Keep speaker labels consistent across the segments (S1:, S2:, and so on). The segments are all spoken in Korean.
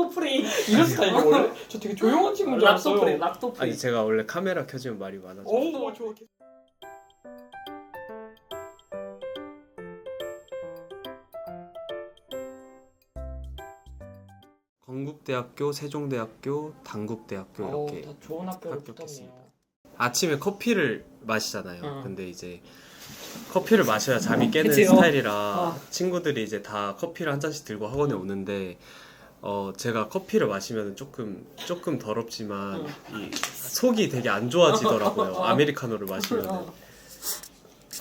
S1: 락토프리 이런 스타일이 원래 저 되게 조용한 친구인 줄 알았어요.
S2: 락토프리 락토프리
S3: 아니 제가 원래 카메라 켜지면 말이 많아져.
S1: 오 좋아.
S3: 건국대학교, 세종대학교, 당국대학교
S1: 어,
S3: 이렇게
S1: 다 좋은 학교를
S3: 합격했습니다.
S1: 붙었네요.
S3: 아침에 커피를 마시잖아요.
S1: 응.
S3: 근데 이제 커피를 마셔야 잠이 깨는
S1: 그치요.
S3: 스타일이라
S1: 어.
S3: 친구들이 이제 다 커피를 한 잔씩 들고 학원에 오는데 어 제가 커피를 마시면 조금 조금 더럽지만 이 속이 되게 안 좋아지더라고요. 아메리카노를 마시면.
S1: 어.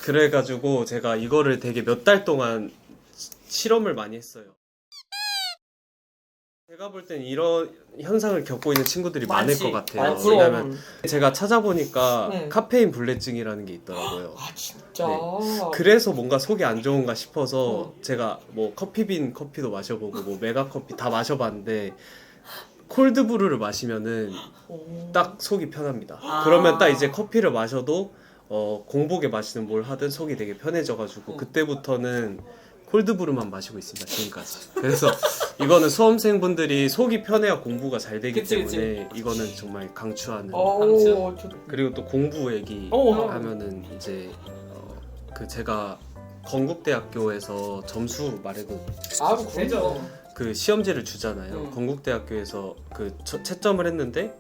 S3: 그래가지고 제가 이거를 되게 몇 달 동안 시- 실험을 많이 했어요. 제가 볼 땐 이런 현상을 겪고 있는 친구들이 많을
S2: 많지.
S3: 것 같아요.
S1: 아,
S3: 왜냐면
S1: 그럼.
S3: 제가 찾아보니까
S1: 네.
S3: 카페인 불내증이라는 게 있더라고요.
S1: 아 진짜.
S3: 네. 그래서 뭔가 속이 안 좋은가 싶어서
S1: 어.
S3: 제가 뭐 커피빈 커피도 마셔보고 뭐 메가 커피 다 마셔봤는데 콜드브루를 마시면은
S1: 오.
S3: 딱 속이 편합니다.
S2: 아.
S3: 그러면 딱 이제 커피를 마셔도 어, 공복에 마시는 뭘 하든 속이 되게 편해져가지고
S1: 어.
S3: 그때부터는 콜드브루만 마시고 있습니다 지금까지. 그래서 이거는 수험생분들이 속이 편해야 공부가 잘 되기
S2: 그치, 그치.
S3: 때문에 이거는 정말 강추하는.
S1: 오, 저...
S3: 그리고 또 공부 얘기
S1: 오.
S3: 하면은 이제 어, 그 제가 건국대학교에서 점수 말해도
S1: 아우
S2: 되죠.
S1: 그럼요.
S3: 그 시험지를 주잖아요.
S1: 음.
S3: 건국대학교에서 그 저- 채점을 했는데